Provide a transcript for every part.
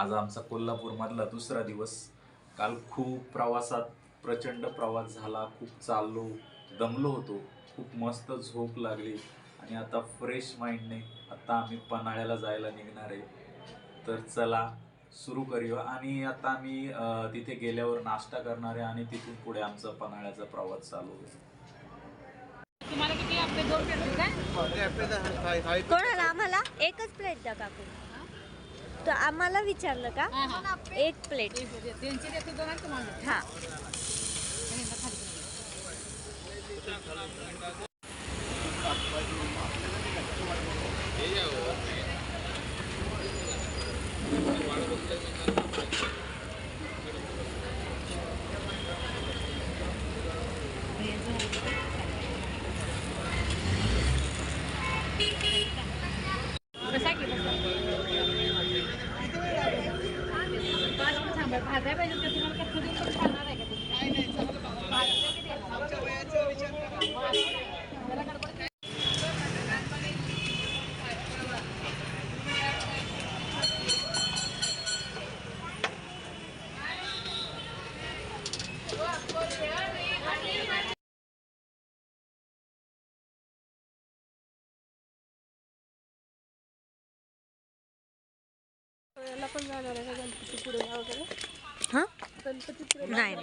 आज आमचा कोल्हापूरमधला दुसरा दिवस. काल खूप प्रवासात प्रचंड प्रवास झाला खूप चाललो दमलो होतो. खूप मस्त झोप लागली. आणि आता फ्रेश माइंडने आता आम्ही पन्हाळ्याला जायला निघणार आहे. तर चला सुरू करूया. आणि आता आम्ही तिथे गेल्यावर नाश्ता करणार आहे आणि तिथून पुढे आमचा पन्हाळ्याचा प्रवास चालू होईल. तुम्हाला किती आपले दोन काय? कोणाला आम्हाला? एकच प्लेट द्या काकू. तर आम्हाला विचारलं का हा, हा. एक प्लेट त्यांचे देते दोन आणि तुम्हाला देते. हा आणि एकदा खाली करा. कसं आहे की बसा? पाच मिनिट थांबा. भाजायला पाहिजे का तुम्हाला का थोडी पण खाणार आहे का तुम्ही? भाजलं की देणार? जरा गडबड काय? हा नाही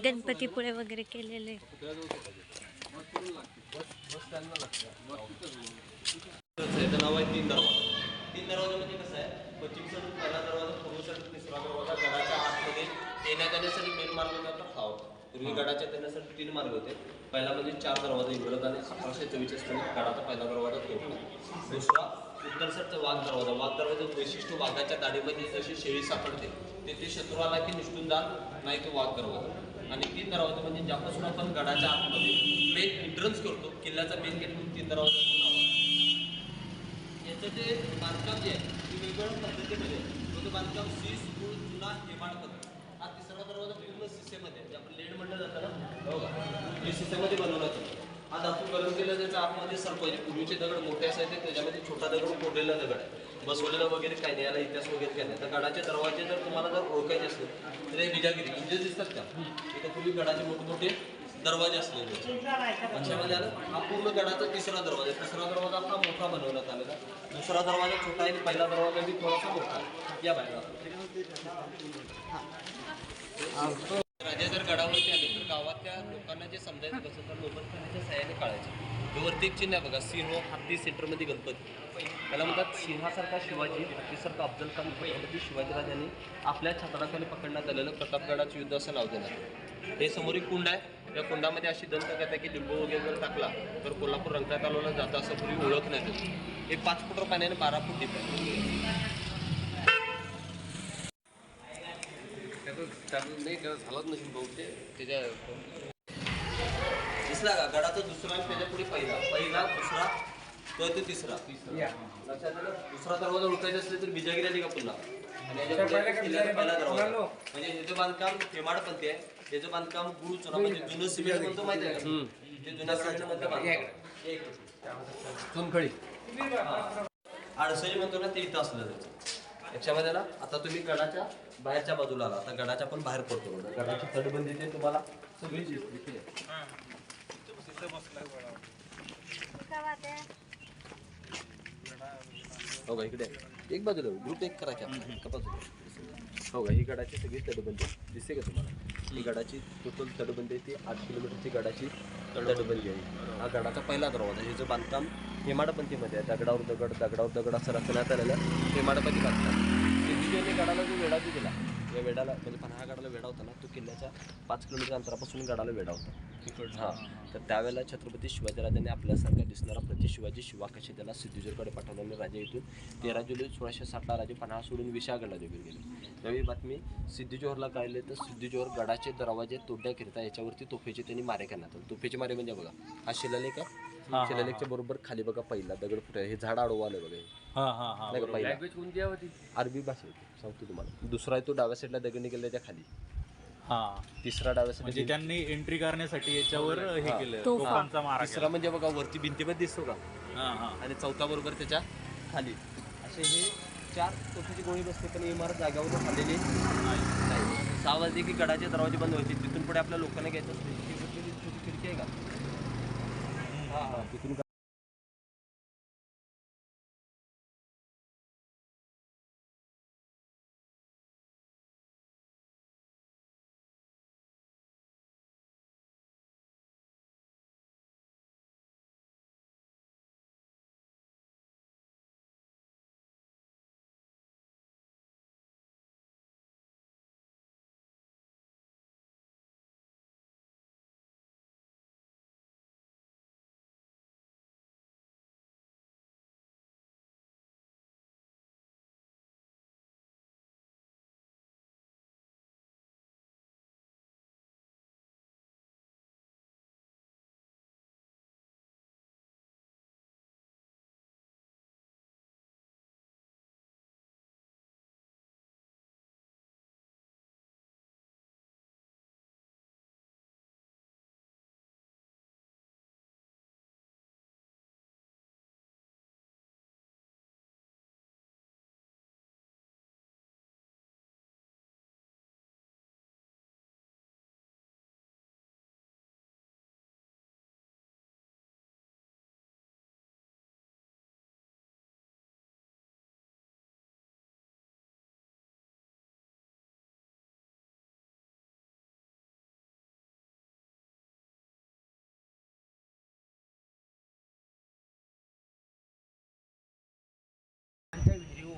गणपतीपुळे वगैरे केलेले नाव आहे तीन दरवाजा तीन दरवाजा म्हणजे कसं आहे पश्चिम साईड पहिला दरवाजा पूर्व साईड तिसरा दरवाजा गडाच्या आतमध्ये येण्या जाण्यासाठी मेन मार्ग आपला पूर्वी गडाच्या येण्यासाठी तीन मार्ग होते पहिला म्हणजे चार दरवाजा इंग्रज आणि अठराशे चोवीस साली गडाचा पहिला दरवाजा तो होता दुसरा उत्तर वाघ दरवाजा. वाघ दरवाजाचं वैशिष्ट्य वाघाच्या दाढीमध्ये जशी शेळी सापडते तेथे शत्रू आला की निष्ठून जात नाही तो वाघ दरवाजा. आणि तीन दरवाजा म्हणजे ज्यापासून आपण गडाच्या आतमध्ये मेन एंट्रन्स करतो किल्ल्याचा मेन गेट म्हणून तीन दरवाजा याचं जे बांधकाम जे आहे ते वेगवेगळ्या पद्धतीमध्ये आहे. तो बांधकाम सी मूळ जुना निर्माण पद्धत हा तिसरा दरवाजा विविध शिसेमध्ये आपण लेड म्हणलं जातं ना? हो का? हे बनवला जातो. हा धातू गरम केला त्याच्या आतमध्ये सर्प आहे पूर्वीचे दगड मोठे असायचे त्याच्यामध्ये छोटा दगड कोरलेला दगड. आहे बसवलेला वगैरे काही नाही याला इतिहास वगैरे काही नाही. तर गडाचे दरवाजे जर तुम्हाला जर ओळखायचे असतील तर हे बिजागिरी म्हणजे दिसतात का? इथं पूर्वी गडाचे मोठमोठे दरवाजे असलेले. पक्षामध्ये आलं. हा पूर्ण गडाचा तिसरा दरवाजा. तिसरा दरवाजा आपला मोठा बनवण्यात आलेला. दुसरा दरवाजा छोटा आहे आणि पहिला दरवाजा बी थोडासा मोठा आहे. या बाहेर. राजा जर गडावरती आले तर गावातल्या लोकांना जे समजायचं कसं तर लोकांच्या सहाय्याने काढायचं. हे वरती एक चिन्ह आहे बघा सिंह हत्ती सेंटरमध्ये गणपती. त्याला म्हणतात सिंहासारखा शिवाजी हत्तीसारखा अफजल खान छत्रपती शिवाजीराजांनी आपल्या छत्राखाली पकडण्यात आलेलं प्रतापगडाचं युद्ध असं नाव देणार. हे समोर एक कुंड आहे. या कुंडामध्ये अशी दंतकथा आहे की लिंबू वगैरे जर टाकला तर कोल्हापूर रंकाळाला जातं असं पूर्वी ओळख नाही. हे एक पाच फूट पाण्याने बारा फूट आहे. नाही झालंच नसेल बहुतेक त्याच्या दिसला का गडाचा दुसरा आणि त्याच्या पुढे पहिला पहिला दुसरा तो ते तिसरा लक्षात आलं दुसरा दरवाजा उठायचा असेल तर बिजागिरी आली का पुन्हा आणि याच्यापुढे किल्ल्याचा पहिला दरवाजा म्हणजे याचं बांधकाम आहे याचं बांधकाम गुरु चुना म्हणजे जुनं सिमेंट म्हणतो माहिती आहे का? ते जुन्या म्हणतं बांधकाम. चुनखडी. म्हणतो ना ते इथं असलं त्याचं. याच्यामध्ये ना आता तुम्ही गडाच्या बाहेरच्या बाजूला आला. आता गडाच्या पण बाहेर पडतो गडाची तटबंदी ते तुम्हाला सगळी दिसते हो का इकडे. एक बाजूला ग्रुप एक करा की आपण एका बाजूला हो का ही गडाची सगळी तटबंदी दिसते का तुम्हाला? आपली गडाची टोटल तटबंदी ती आठ किलोमीटरची गडाची तटबंदी आहे. हा गडाचा पहिला दरवाजा हे जो बांधकाम हेमाडपंथीमध्ये आहे. दगडावर दगड दगडावर दगड असं रचण्यात आलेलं हेमाडपंथी बांधकाम. त्यांनी गडाला जो वेढा दिला या वेढाला म्हणजे पन्हाळा गडाला वेढा होता ना तो किल्ल्याच्या पाच किलोमीटर अंतरापासून गडाला वेढा होता. हां. तर त्यावेळेला छत्रपती शिवाजीराजांनी आपल्यासारखा दिसणारा प्रति शिवाजी शिवाकाशी त्याला सिद्धीजोरकडे पाठवल्याने राजे इथून तेरा जुलै सोळाशे साठला राजे पन्हाळा सोडून विशाळगडला निघून गेले. त्यावेळी बातमी सिद्धीजोहरला कळले तर सिद्धीजोहर गडाचे दरवाजे तोडण्याकरिता याच्यावरती तोफेचे त्यांनी मारे करण्यात आले. तोफेचे मारे म्हणजे बघा हा शिलालेख आहे. शिलालेखच्या बरोबर खाली बघा पहिला दगड फुटे हे झाड आडवं आलं बघा हे. हा पहिला? अरबी भाषा होती सांगतो तुम्हाला. दुसरा आहे तो डाव्या साईडला दगड केल्याच्या खाली. हा. तिसरा डाव्या म्हणजे त्यांनी एंट्री करण्यासाठी याच्यावर हे केलं तोफा. तोफांचा मारा तिसरा म्हणजे बघा वरती भिंतीमध्ये दिसतो का? हा हा. आणि चौथा बरोबर त्याच्याखाली. असे हे चार तोफीची गोळी बसते पण इमारत जाग्यावर आलेली नाही. सहा वाजले की गडाचे दरवाजे बंद व्हायचे. तिथून पुढे आपल्या लोकांना घ्यायचं असते. ती कुठली छोटी खिडकी आहे का? हां हां. तिथून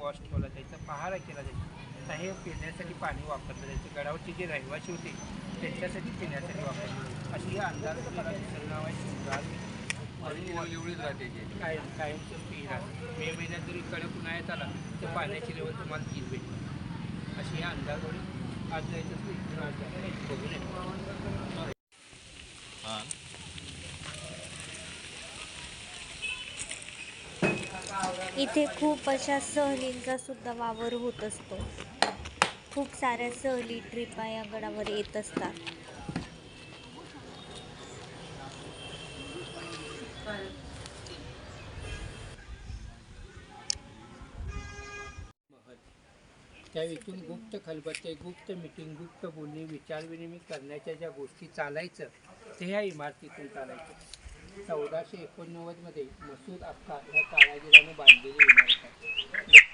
वॉश ठेवला जायचा पहारा केला जायचा. आता हे पिण्यासाठी पाणी वापरलं जायचं. गडावरचे जे रहिवासी होते त्यांच्यासाठी पिण्यासाठी वापरलं अशी ही अंदाज नावाची काय कायमस्वरूपी ही राहते. मे महिन्यात जरी कडक उन्हाळ्यात आला तर पाण्याची लेवल तुम्हाला तीन भेटते. अशी ही अंदाजोडी आज जायचं असलं इथून आज जायचं बघून येतो इथे खूप अशा सहलींचा सुद्धा वावर होत असतो. खूप साऱ्या सहली ट्रिपा या गडावर येत असतात. त्या इथून गुप्त खलबत्ते गुप्त मिटिंग गुप्त बोलणी विचारविनिमय करण्याच्या ज्या गोष्टी चालायचं ते ह्या इमारतीतून चालायचं. चौदाशे एकोणनव्वदमध्ये मसूद अफगाण या कारागिराने बांधलेली इमारत आहे